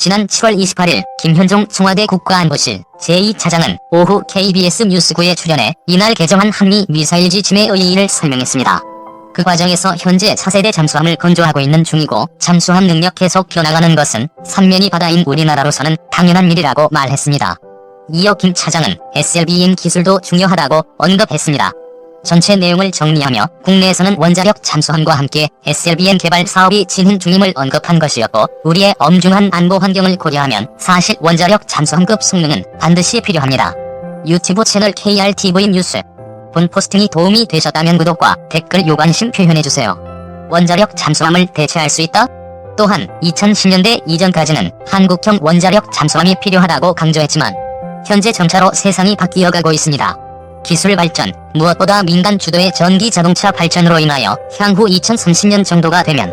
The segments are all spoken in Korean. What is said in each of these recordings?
지난 7월 28일 김현종 청와대 국가안보실 제2차장은 오후 KBS 뉴스구에 출연해 이날 개정한 한미 미사일 지침의 의의를 설명했습니다. 그 과정에서 현재 차세대 잠수함을 건조하고 있는 중이고 잠수함 능력 계속 펴나가는 것은 삼면이 바다인 우리나라로서는 당연한 일이라고 말했습니다. 이어 김 차장은 SLBM 기술도 중요하다고 언급했습니다. 전체 내용을 정리하며 국내에서는 원자력 잠수함과 함께 SLBM 개발 사업이 진행 중임을 언급한 것이었고 우리의 엄중한 안보 환경을 고려하면 사실 원자력 잠수함급 성능은 반드시 필요합니다. 유튜브 채널 KRTV 뉴스 본 포스팅이 도움이 되셨다면 구독과 댓글 요관심 표현해주세요. 원자력 잠수함을 대체할 수 있다? 또한 2010년대 이전까지는 한국형 원자력 잠수함이 필요하다고 강조했지만 현재 점차로 세상이 바뀌어가고 있습니다. 기술 발전, 무엇보다 민간 주도의 전기 자동차 발전으로 인하여 향후 2030년 정도가 되면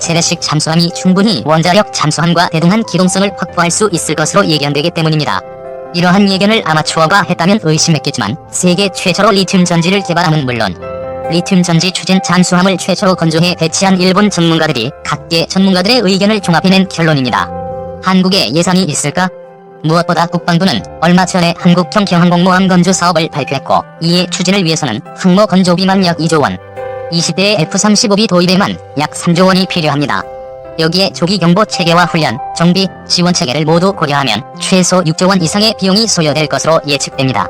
세대식 잠수함이 충분히 원자력 잠수함과 대등한 기동성을 확보할 수 있을 것으로 예견되기 때문입니다. 이러한 예견을 아마추어가 했다면 의심했겠지만 세계 최초로 리튬 전지를 개발함은 물론 리튬 전지 추진 잠수함을 최초로 건조해 배치한 일본 전문가들이 각계 전문가들의 의견을 종합해낸 결론입니다. 한국에 예산이 있을까? 무엇보다 국방부는 얼마 전에 한국형 경항공모함 건조 사업을 발표했고 이에 추진을 위해서는 항모 건조비만 약 2조 원, 20대의 F-35비 도입에만 약 3조 원이 필요합니다. 여기에 조기 경보 체계와 훈련, 정비, 지원 체계를 모두 고려하면 최소 6조 원 이상의 비용이 소요될 것으로 예측됩니다.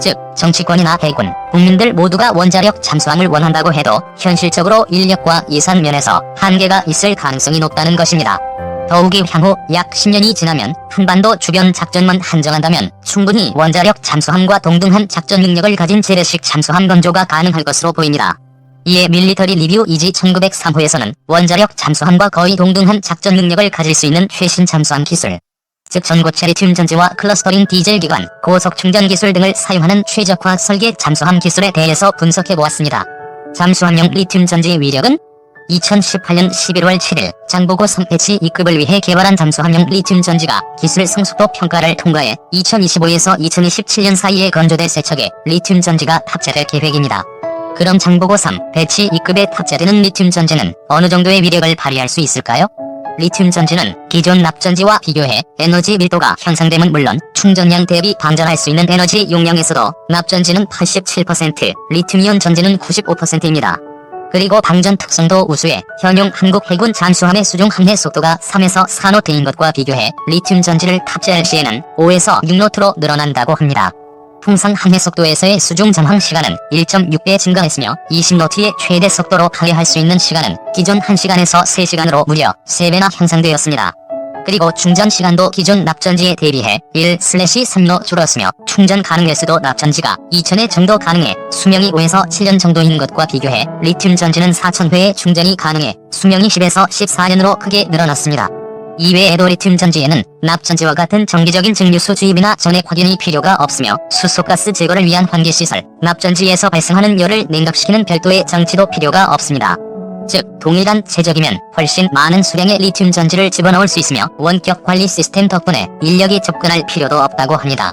즉, 정치권이나 해군, 국민들 모두가 원자력 잠수함을 원한다고 해도 현실적으로 인력과 예산 면에서 한계가 있을 가능성이 높다는 것입니다. 더욱이 향후 약 10년이 지나면 한반도 주변 작전만 한정한다면 충분히 원자력 잠수함과 동등한 작전 능력을 가진 재래식 잠수함 건조가 가능할 것으로 보입니다. 이에 밀리터리 리뷰 이지 1903호에서는 원자력 잠수함과 거의 동등한 작전 능력을 가질 수 있는 최신 잠수함 기술, 즉 전고체 리 튬 전지와 클러스터링 디젤 기관, 고속 충전 기술 등을 사용하는 최적화 설계 잠수함 기술에 대해서 분석해 보았습니다. 잠수함용 리튬 전지의 위력은 2018년 11월 7일 장보고 3배치 2급을 위해 개발한 잠수함용 리튬 전지가 기술 성숙도 평가를 통과해 2025에서 2027년 사이에 건조될 세척에 리튬 전지가 탑재될 계획입니다. 그럼 장보고 3 배치 2급에 탑재되는 리튬 전지는 어느 정도의 위력을 발휘할 수 있을까요? 리튬 전지는 기존 납전지와 비교해 에너지 밀도가 향상됨은 물론 충전량 대비 방전할 수 있는 에너지 용량에서도 납전지는 87%, 리튬이온 전지는 95%입니다. 그리고 방전 특성도 우수해 현용 한국 해군 잠수함의 수중 항해 속도가 3에서 4노트인 것과 비교해 리튬 전지를 탑재할 시에는 5에서 6노트로 늘어난다고 합니다. 통상 항해 속도에서의 수중 전항 시간은 1.6배 증가했으며 20노트의 최대 속도로 항해할 수 있는 시간은 기존 1시간에서 3시간으로 무려 3배나 향상되었습니다. 그리고 충전 시간도 기존 납전지에 대비해 1/3로 줄었으며 충전 가능 횟수도 납전지가 2000회 정도 가능해 수명이 5에서 7년 정도인 것과 비교해 리튬 전지는 4000회의 충전이 가능해 수명이 10에서 14년으로 크게 늘어났습니다. 이외에도 리튬 전지에는 납전지와 같은 정기적인 증류수 주입이나 전액 확인이 필요가 없으며 수소가스 제거를 위한 환기시설, 납전지에서 발생하는 열을 냉각시키는 별도의 장치도 필요가 없습니다. 즉 동일한 제적이면 훨씬 많은 수량의 리튬 전지를 집어넣을 수 있으며 원격 관리 시스템 덕분에 인력이 접근할 필요도 없다고 합니다.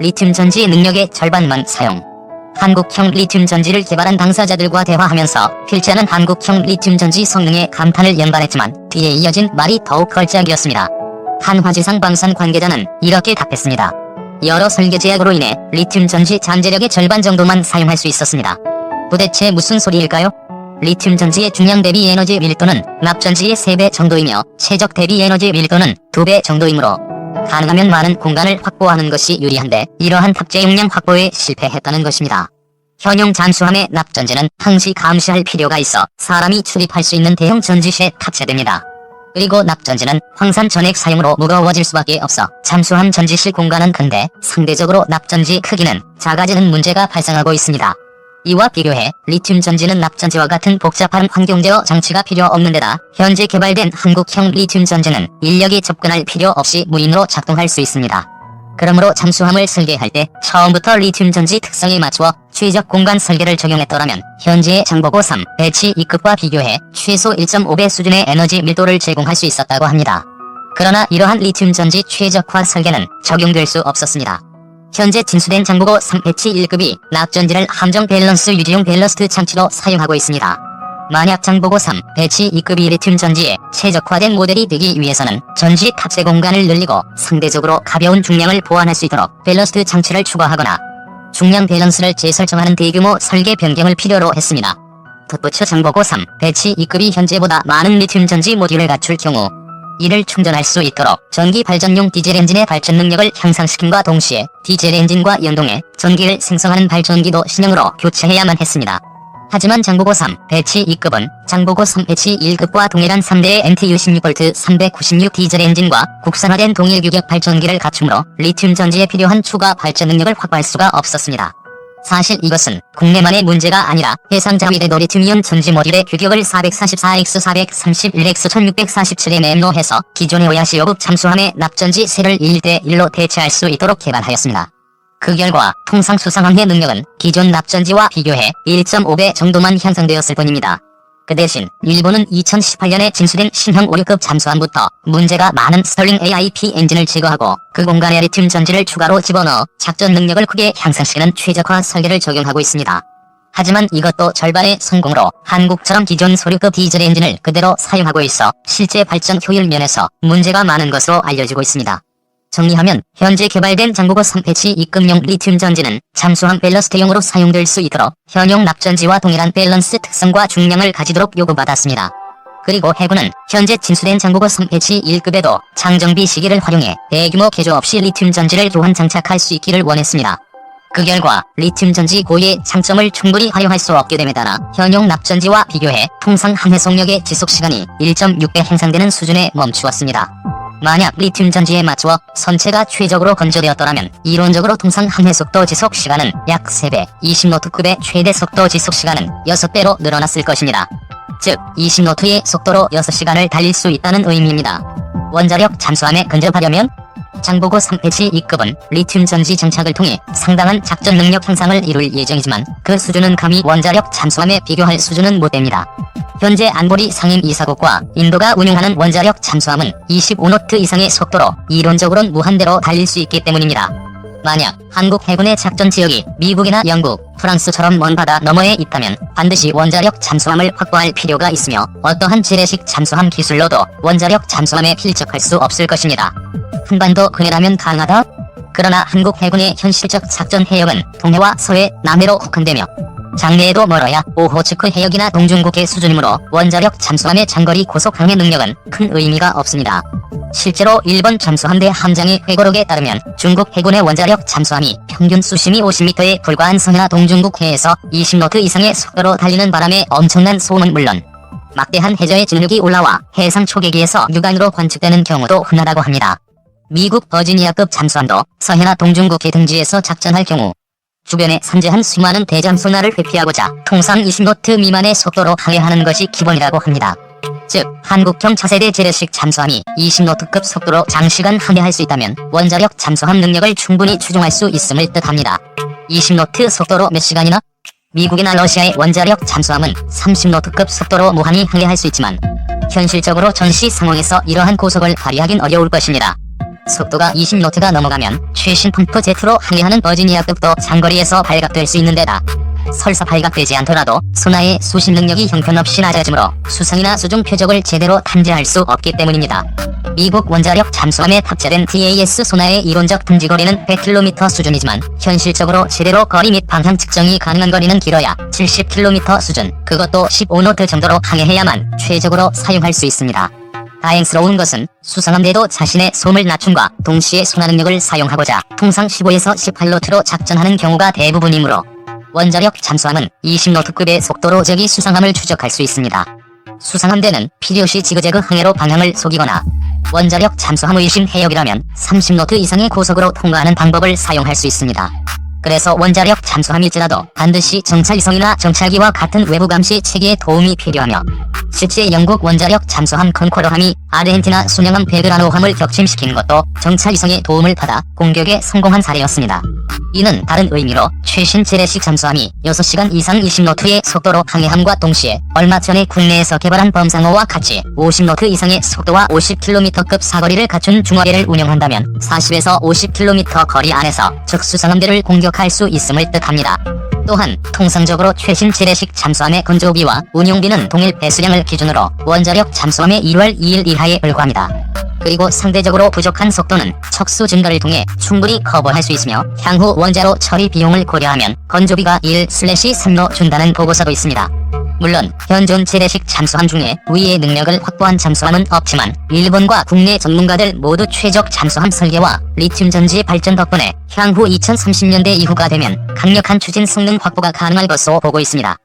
리튬 전지 능력의 절반만 사용. 한국형 리튬 전지를 개발한 당사자들과 대화하면서 필자는 한국형 리튬 전지 성능에 감탄을 연발했지만 뒤에 이어진 말이 더욱 걸작이었습니다. 한화지상 방산 관계자는 이렇게 답했습니다. 여러 설계 제약으로 인해 리튬 전지 잠재력의 절반 정도만 사용할 수 있었습니다. 도대체 무슨 소리일까요? 리튬 전지의 중량 대비 에너지 밀도는 납 전지의 3배 정도이며 최적 대비 에너지 밀도는 2배 정도이므로 가능하면 많은 공간을 확보하는 것이 유리한데 이러한 탑재 용량 확보에 실패했다는 것입니다. 현용 잠수함의 납전지는 항시 감시할 필요가 있어 사람이 출입할 수 있는 대형 전지시에 탑재됩니다. 그리고 납전지는 황산 전액 사용으로 무거워질 수밖에 없어 잠수함 전지실 공간은 큰데 상대적으로 납전지 크기는 작아지는 문제가 발생하고 있습니다. 이와 비교해 리튬 전지는 납전지와 같은 복잡한 환경 제어 장치가 필요 없는 데다 현재 개발된 한국형 리튬 전지는 인력이 접근할 필요 없이 무인으로 작동할 수 있습니다. 그러므로 잠수함을 설계할 때 처음부터 리튬 전지 특성에 맞추어 최적 공간 설계를 적용했더라면 현재의 장보고 3 배치 2급과 비교해 최소 1.5배 수준의 에너지 밀도를 제공할 수 있었다고 합니다. 그러나 이러한 리튬 전지 최적화 설계는 적용될 수 없었습니다. 현재 진수된 장보고 3배치 1급이 납전지를 함정 밸런스 유지용 밸러스트 장치로 사용하고 있습니다. 만약 장보고 3, 배치 2급이 리튬 전지에 최적화된 모델이 되기 위해서는 전지 탑재 공간을 늘리고 상대적으로 가벼운 중량을 보완할 수 있도록 밸런스 장치를 추가하거나 중량 밸런스를 재설정하는 대규모 설계 변경을 필요로 했습니다. 덧붙여 장보고 3, 배치 2급이 현재보다 많은 리튬 전지 모듈을 갖출 경우 이를 충전할 수 있도록 전기 발전용 디젤 엔진의 발전 능력을 향상시킴과 동시에 디젤 엔진과 연동해 전기를 생성하는 발전기도 신형으로 교체해야만 했습니다. 하지만 장보고 3, 배치 2급은 장보고 3 배치 1급과 동일한 3대의 MTU 16V 396 디젤 엔진과 국산화된 동일 규격 발전기를 갖추므로 리튬 전지에 필요한 추가 발전 능력을 확보할 수가 없었습니다. 사실 이것은 국내만의 문제가 아니라 해상 자위대도 리튬이온 전지 모듈의 규격을 444X 431X 1647에 램로 해서 기존의 오야시오급 잠수함의 납전지 세를 1대1로 대체할 수 있도록 개발하였습니다. 그 결과 통상 수상함의 능력은 기존 납전지와 비교해 1.5배 정도만 향상되었을 뿐입니다. 그 대신 일본은 2018년에 진수된 신형 56급 잠수함부터 문제가 많은 스털링 AIP 엔진을 제거하고 그 공간에 리튬 전지를 추가로 집어넣어 작전 능력을 크게 향상시키는 최적화 설계를 적용하고 있습니다. 하지만 이것도 절반의 성공으로 한국처럼 기존 소류급 디젤 엔진을 그대로 사용하고 있어 실제 발전 효율 면에서 문제가 많은 것으로 알려지고 있습니다. 정리하면 현재 개발된 장보고 3패치 2급용 리튬 전지는 잠수함 밸러스트용으로 사용될 수 있도록 현용 납전지와 동일한 밸런스 특성과 중량을 가지도록 요구받았습니다. 그리고 해군은 현재 진수된 장보고 3패치 1급에도 장정비 시기를 활용해 대규모 개조 없이 리튬 전지를 교환 장착할 수 있기를 원했습니다. 그 결과 리튬 전지 고유의 장점을 충분히 활용할 수 없게 됨에 따라 현용 납전지와 비교해 통상 항해 속력의 지속 시간이 1.6배 향상되는 수준에 멈추었습니다. 만약 리튬 전지에 맞추어 선체가 최적으로 건조되었더라면 이론적으로 통상 항해 속도 지속 시간은 약 3배, 20노트급의 최대 속도 지속 시간은 6배로 늘어났을 것입니다. 즉 20노트의 속도로 6시간을 달릴 수 있다는 의미입니다. 원자력 잠수함에 근접하려면 장보고 3패치 2급은 리튬 전지 장착을 통해 상당한 작전 능력 향상을 이룰 예정이지만 그 수준은 감히 원자력 잠수함에 비교할 수준은 못 됩니다. 현재 안보리 상임 이사국과 인도가 운용하는 원자력 잠수함은 25노트 이상의 속도로 이론적으론 무한대로 달릴 수 있기 때문입니다. 만약 한국 해군의 작전 지역이 미국이나 영국, 프랑스처럼 먼 바다 너머에 있다면 반드시 원자력 잠수함을 확보할 필요가 있으며 어떠한 재래식 잠수함 기술로도 원자력 잠수함에 필적할 수 없을 것입니다. 한반도 근해라면 가능하다? 그러나 한국 해군의 현실적 작전 해역은 동해와 서해, 남해로 국한되며 장래에도 멀어야 오호츠크 해역이나 동중국해 수준이므로 원자력 잠수함의 장거리 고속 항해 능력은 큰 의미가 없습니다. 실제로 일본 잠수함대 함장의 회고록에 따르면 중국 해군의 원자력 잠수함이 평균 수심이 50m에 불과한 서해나 동중국해에서 20노트 이상의 속도로 달리는 바람에 엄청난 소음은 물론 막대한 해저의 진흙이 올라와 해상 초계기에서 육안으로 관측되는 경우도 흔하다고 합니다. 미국 버지니아급 잠수함도 서해나 동중국해 등지에서 작전할 경우 주변에 산재한 수많은 대잠 소나를 회피하고자 통상 20노트 미만의 속도로 항해하는 것이 기본이라고 합니다. 즉 한국형 차세대 재래식 잠수함이 20노트급 속도로 장시간 항해할 수 있다면 원자력 잠수함 능력을 충분히 추종할 수 있음을 뜻합니다. 20노트 속도로 몇 시간이나? 미국이나 러시아의 원자력 잠수함은 30노트급 속도로 무한히 항해할 수 있지만 현실적으로 전시 상황에서 이러한 고속을 발휘하긴 어려울 것입니다. 속도가 20노트가 넘어가면 최신 펌프 제트로 항해하는 버지니아급도 장거리에서 발각될 수 있는 데다 설사 발각되지 않더라도 소나의 수신 능력이 형편없이 낮아지므로 수상이나 수중 표적을 제대로 탐지할 수 없기 때문입니다. 미국 원자력 잠수함에 탑재된 TAS 소나의 이론적 탐지 거리는 100km 수준이지만 현실적으로 제대로 거리 및 방향 측정이 가능한 거리는 길어야 70km 수준, 그것도 15노트 정도로 항해해야만 최적으로 사용할 수 있습니다. 다행스러운 것은 수상함대도 자신의 소음을 낮춤과 동시에 소나 능력을 사용하고자 통상 15에서 18노트로 작전하는 경우가 대부분이므로 원자력 잠수함은 20노트급의 속도로 적이 수상함을 추적할 수 있습니다. 수상함대는 필요시 지그재그 항해로 방향을 속이거나 원자력 잠수함 의심 해역이라면 30노트 이상의 고속으로 통과하는 방법을 사용할 수 있습니다. 그래서 원자력 잠수함일지라도 반드시 정찰이성이나 정찰기와 같은 외부 감시 체계의 도움이 필요하며 실제 영국 원자력 잠수함 컨코더함이 아르헨티나 순양함 베그라노함을 격침시킨 것도 정찰이성의 도움을 받아 공격에 성공한 사례였습니다. 이는 다른 의미로 최신 재래식 잠수함이 6시간 이상 20노트의 속도로 항해함과 동시에 얼마 전에 국내에서 개발한 범상어와 같이 50노트 이상의 속도와 50km급 사거리를 갖춘 중화기를 운영한다면 40에서 50km 거리 안에서 적 수상함대를 공격 할 수 있음을 뜻합니다. 또한 통상적으로 최신 재래식 잠수함의 건조비와 운용비는 동일 배수량을 기준으로 원자력 잠수함의 1월 2일 이하에 불과합니다. 그리고 상대적으로 부족한 속도는 척수 증가를 통해 충분히 커버할 수 있으며 향후 원자로 처리 비용을 고려하면 건조비가 1/3로 준다는 보고서도 있습니다. 물론 현존 재래식 잠수함 중에 위의 능력을 확보한 잠수함은 없지만 일본과 국내 전문가들 모두 최적 잠수함 설계와 리튬 전지 발전 덕분에 향후 2030년대 이후가 되면 강력한 추진 성능 확보가 가능할 것으로 보고 있습니다.